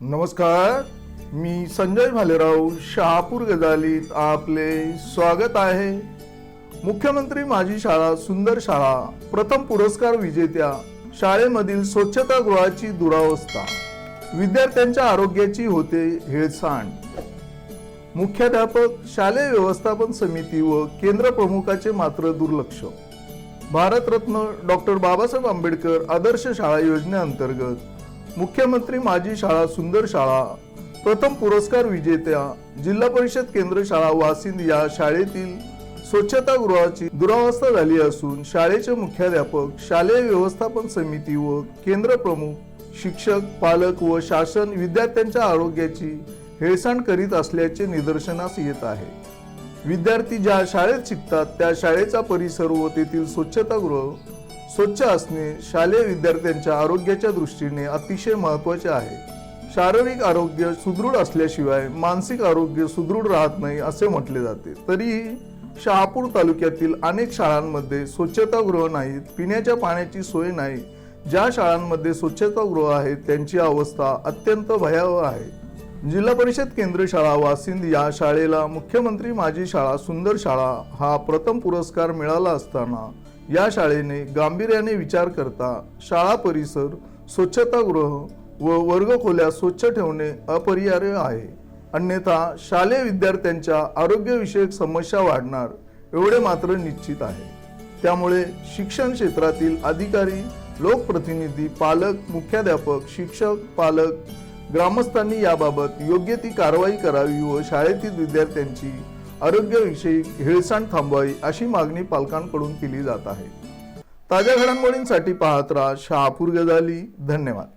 नमस्कार मी संजय भालेराव शहापूर गजालीत आपले स्वागत आहे. मुख्यमंत्री माझी शाळा सुंदर शाळा प्रथम पुरस्कार विजेत्या शाळेमधील स्वच्छतागृहाची दुरावस्था विद्यार्थ्यांच्या आरोग्याची होते हेळसांड. मुख्याध्यापक शालेय व्यवस्थापन समिती व केंद्र प्रमुखाचे मात्र दुर्लक्ष. भारतरत्न डॉक्टर बाबासाहेब आंबेडकर आदर्श शाळा योजनेअंतर्गत मुख्यमंत्री माझी शाळा सुंदर शाळा प्रथम पुरस्कार विजेत्या जिल्हा परिषद केंद्र शाळा वासिंद या शाळेतील स्वच्छतागृहाची दुरावस्था झाली असून शाळेचे मुख्याध्यापक शालेय व्यवस्थापन समिती व केंद्र प्रमुख शिक्षक पालक व शासन विद्यार्थ्यांच्या आरोग्याची हेळसांड करीत असल्याचे निदर्शनास येत आहे. विद्यार्थी ज्या शाळेत शिकतात त्या शाळेचा परिसर व तेथील स्वच्छतागृह स्वच्छ असणे शालेय विद्यार्थ्यांच्या आरोग्याच्या दृष्टीने अतिशय महत्त्वाचे आहे. शारीरिक आरोग्य सुदृढ असल्याशिवाय मानसिक आरोग्य सुदृढ राहत नाही असे म्हटले जाते. तरीही शहापूर तालुक्यातील अनेक शाळांमध्ये स्वच्छतागृह नाहीत पिण्याच्या पाण्याची सोय नाही. ज्या शाळांमध्ये स्वच्छतागृह आहेत त्यांची अवस्था अत्यंत भयावह आहे. जिल्हा परिषद केंद्र शाळा वासिंद या शाळेला मुख्यमंत्री माझी शाळा सुंदर शाळा हा प्रथम पुरस्कार मिळाला असताना या शाळेने गांभीर्याने विचार करता शाळा परिसर स्वच्छतागृह व वर्गखोल्या स्वच्छ ठेवणे अपरिहार्य आहे. अन्यथा शालेय विद्यार्थ्यांच्या आरोग्यविषयक समस्या वाढणार एवढे मात्र निश्चित आहे. त्यामुळे शिक्षण क्षेत्रातील अधिकारी लोकप्रतिनिधी पालक मुख्याध्यापक शिक्षक पालक ग्रामस्थांनी याबाबत योग्य ती कारवाई करावी व शाळेतील विद्यार्थ्यांची आरोग्यविषयी हेळसांड थांबवावी अशी मागणी पालकांकडून केली जात आहे. ताज्या घडामोडींसाठी पाहत राहा शहापूर गजाली. धन्यवाद.